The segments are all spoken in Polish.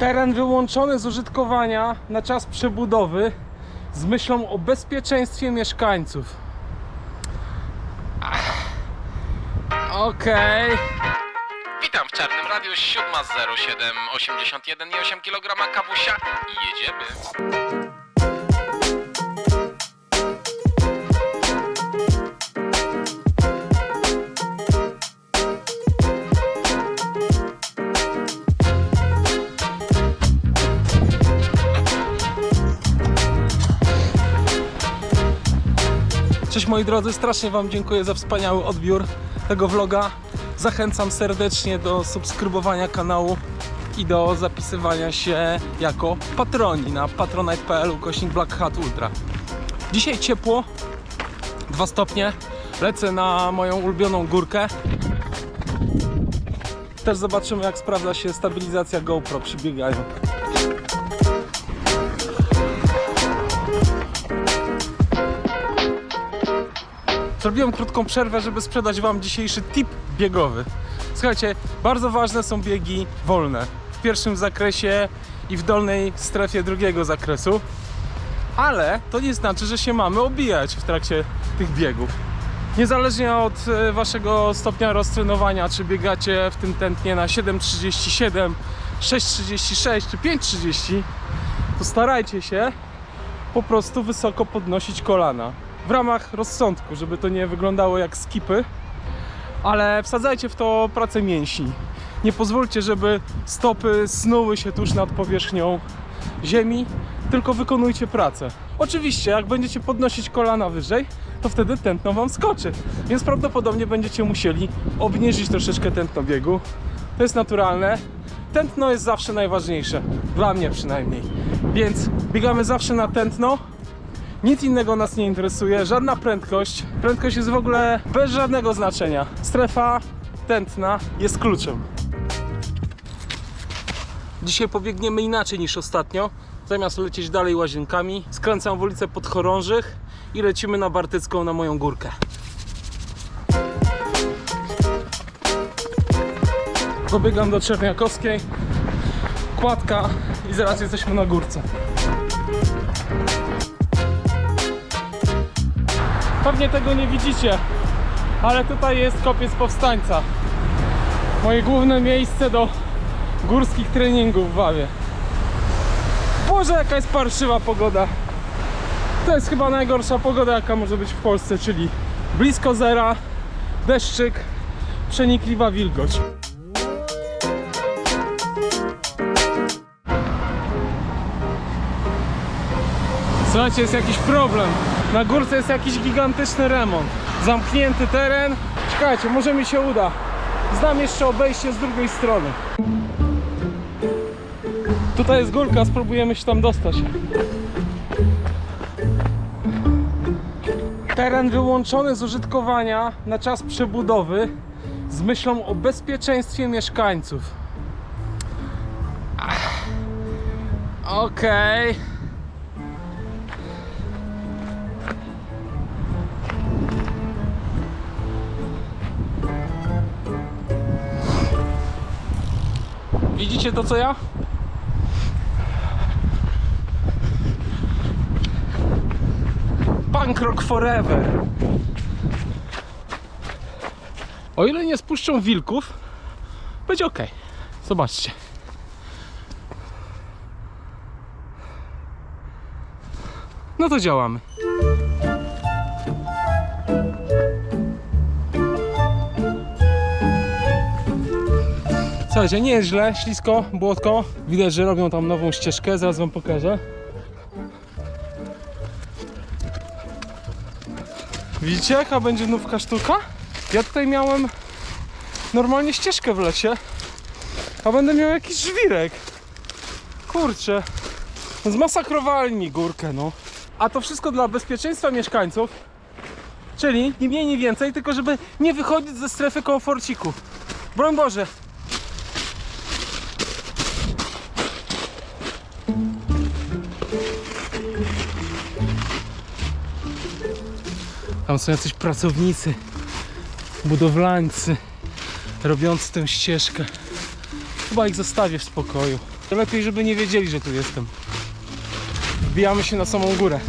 Teren wyłączony z użytkowania na czas przebudowy z myślą o bezpieczeństwie mieszkańców. Ach. Okej. Witam w Czarnym Radiu 707 81,8 kg kawusia i jedziemy. Moi drodzy, strasznie Wam dziękuję za wspaniały odbiór tego vloga. Zachęcam serdecznie do subskrybowania kanału i do zapisywania się jako patroni na patronite.pl ukośnik Black Hat Ultra. Dzisiaj ciepło, 2 stopnie, lecę na moją ulubioną górkę. Też zobaczymy jak sprawdza się stabilizacja GoPro przy bieganiu. Zrobiłem krótką przerwę, żeby sprzedać Wam dzisiejszy tip biegowy. Słuchajcie, bardzo ważne są biegi wolne. W pierwszym zakresie i w dolnej strefie drugiego zakresu. Ale to nie znaczy, że się mamy obijać w trakcie tych biegów. Niezależnie od e, Waszego stopnia roztrenowania, czy biegacie w tym tętnie na 7,37, 6,36 czy 5,30, to starajcie się po prostu wysoko podnosić kolana. W ramach rozsądku, żeby to nie wyglądało jak skipy, ale wsadzajcie w to pracę mięśni. Nie pozwólcie, żeby stopy snuły się tuż nad powierzchnią ziemi, tylko wykonujcie pracę. Oczywiście, jak będziecie podnosić kolana wyżej, to wtedy tętno wam skoczy, więc prawdopodobnie będziecie musieli obniżyć troszeczkę tętno biegu. To jest naturalne. Tętno jest zawsze najważniejsze, dla mnie przynajmniej. Więc biegamy zawsze na tętno, nic innego nas nie interesuje, żadna prędkość. Prędkość jest w ogóle bez żadnego znaczenia. Strefa tętna jest kluczem. Dzisiaj pobiegniemy inaczej niż ostatnio. Zamiast lecieć dalej łazienkami, skręcam w ulicę Podchorążych i lecimy na Bartycką na moją górkę. Dobiegam do Czerniakowskiej, kładka i zaraz jesteśmy na górce. Pewnie tego nie widzicie, ale tutaj jest kopiec powstańca. Moje główne miejsce do górskich treningów w Wawie. Boże, jaka jest parszywa pogoda. To jest chyba najgorsza pogoda, jaka może być w Polsce, czyli blisko zera, deszczyk, przenikliwa wilgoć. Słuchajcie, jest jakiś problem. Na górce jest jakiś gigantyczny remont. Zamknięty teren. Czekajcie, może mi się uda. Znam jeszcze obejście z drugiej strony. Tutaj jest górka, spróbujemy się tam dostać. Teren wyłączony z użytkowania na czas przebudowy z myślą o bezpieczeństwie mieszkańców. Okej. Widzicie to co ja? Punk rock forever. O ile nie spuszczą wilków, będzie ok. Zobaczcie. No to działamy. Słuchajcie, nie jest źle, ślisko, błotko. Widać, że robią tam nową ścieżkę, zaraz wam pokażę. Widzicie jaka będzie nówka sztuka? Ja tutaj miałem normalnie ścieżkę w lesie, a będę miał jakiś żwirek. Kurczę, zmasakrowali mi górkę, no. A to wszystko dla bezpieczeństwa mieszkańców, czyli nie mniej, nie więcej, tylko żeby nie wychodzić ze strefy komforciku. Broń Boże, Tam są jacyś pracownicy, budowlańcy, robiący tę ścieżkę. Chyba ich zostawię w spokoju. Lepiej, żeby nie wiedzieli, że tu jestem. Wbijamy się na samą górę.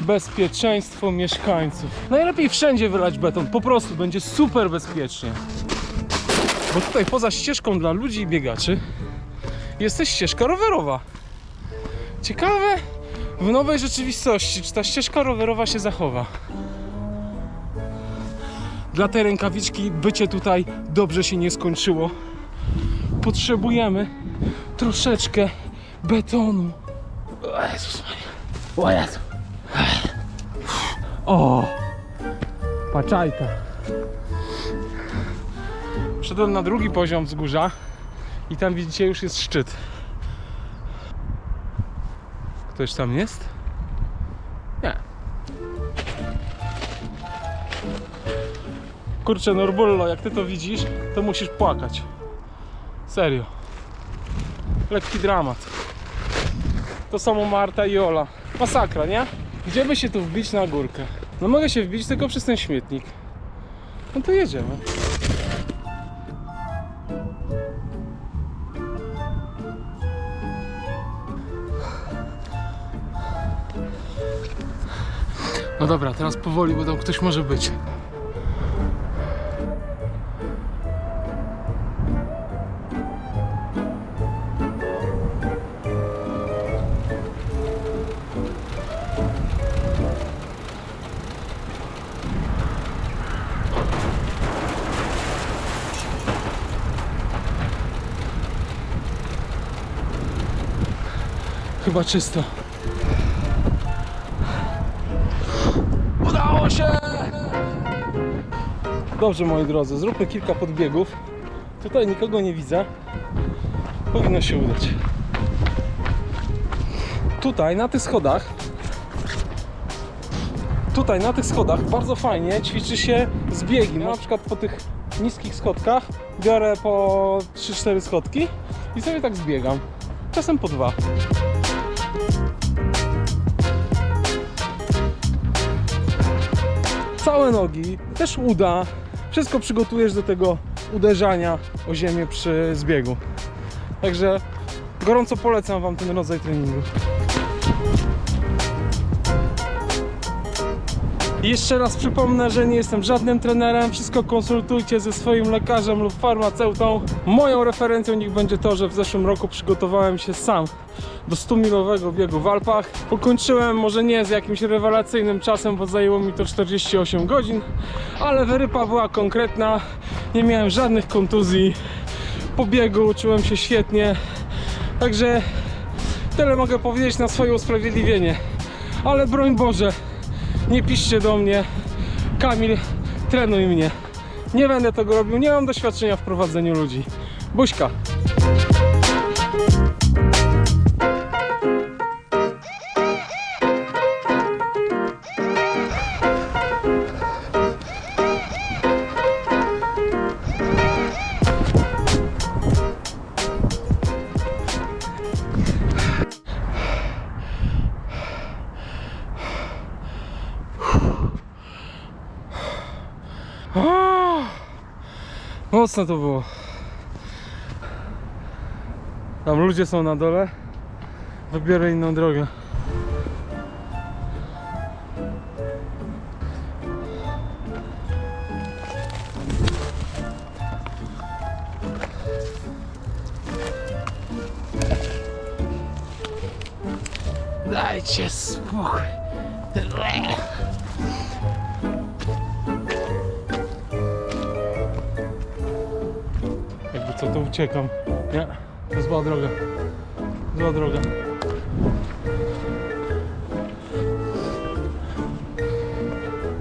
Bezpieczeństwo mieszkańców. Najlepiej wszędzie wylać beton, po prostu będzie super bezpiecznie. Bo tutaj poza ścieżką dla ludzi i biegaczy jest też ścieżka rowerowa. Ciekawe w nowej rzeczywistości, czy ta ścieżka rowerowa się zachowa. Dla tej rękawiczki bycie tutaj dobrze się nie skończyło. Potrzebujemy troszeczkę betonu. O Jezus. O Jezu. O! Paczajta. Wszedłem na drugi poziom wzgórza i tam widzicie już jest szczyt. Ktoś tam jest? Kurczę, Norbullo, jak ty to widzisz, to musisz płakać. Serio. Lekki dramat. To samo Marta i Ola. Masakra, nie? Gdzie by się tu wbić na górkę? No mogę się wbić tylko przez ten śmietnik. No to jedziemy. No dobra, teraz powoli, bo tam ktoś może być. Chyba czysto. Udało się! Dobrze, moi drodzy, zróbmy kilka podbiegów. Tutaj nikogo nie widzę. Powinno się udać. Tutaj, na tych schodach, tutaj na tych schodach bardzo fajnie ćwiczy się zbiegi. Na przykład po tych niskich schodkach biorę po 3-4 schodki i sobie tak zbiegam. Czasem po dwa. Całe nogi, też uda. Wszystko przygotujesz do tego uderzania o ziemię przy zbiegu. Także gorąco polecam Wam ten rodzaj treningu. Jeszcze raz przypomnę, że nie jestem żadnym trenerem. Wszystko konsultujcie ze swoim lekarzem lub farmaceutą. Moją referencją niech będzie to, że w zeszłym roku przygotowałem się sam do 100-milowego biegu w Alpach. Ukończyłem może nie z jakimś rewelacyjnym czasem, bo zajęło mi to 48 godzin, ale wyrypa była konkretna. Nie miałem żadnych kontuzji. Po biegu czułem się świetnie. Także tyle mogę powiedzieć na swoje usprawiedliwienie. Ale broń Boże, nie piszcie do mnie. Kamil, trenuj mnie. Nie będę tego robił, nie mam doświadczenia w prowadzeniu ludzi. Buźka. Mocno to było. Tam ludzie są na dole. Wybiorę inną drogę. Dajcie spokój. Uciekam. Nie, to zła droga. Zła droga.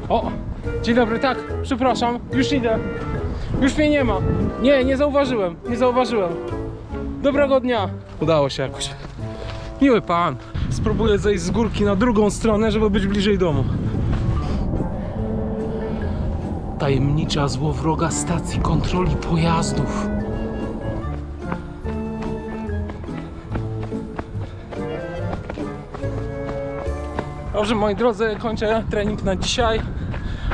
O! Dzień dobry, tak, przepraszam, już idę. Już mnie nie ma. Nie, nie zauważyłem, nie zauważyłem. Dobrego dnia. Udało się jakoś. Miły pan. Spróbuję zejść z górki na drugą stronę, żeby być bliżej domu. Tajemnicza złowroga stacji kontroli pojazdów. Dobrze, moi drodzy, kończę trening na dzisiaj.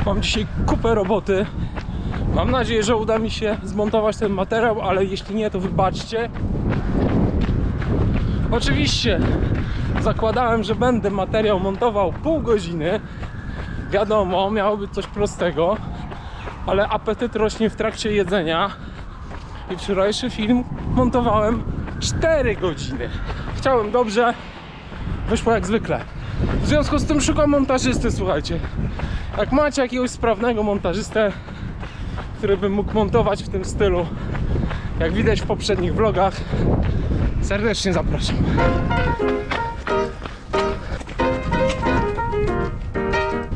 Mam dzisiaj kupę roboty. Mam nadzieję, że uda mi się zmontować ten materiał, ale jeśli nie, to wybaczcie. Oczywiście zakładałem, że będę materiał montował pół godziny. Wiadomo, miało być coś prostego, ale apetyt rośnie w trakcie jedzenia. I wczorajszy film montowałem 4 godziny. Chciałem dobrze, wyszło jak zwykle. W związku z tym szukam montażysty, słuchajcie. Jak macie jakiegoś sprawnego montażystę, który by mógł montować w tym stylu, jak widać w poprzednich vlogach, serdecznie zapraszam.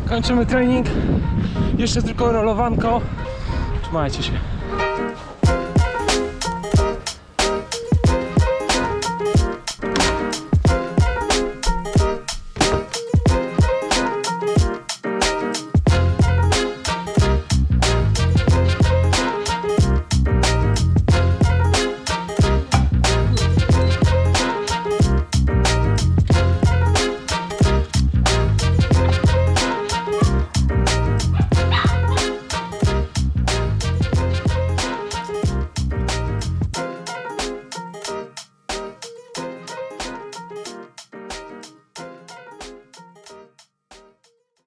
Kończymy trening. Jeszcze tylko rolowanko. Trzymajcie się.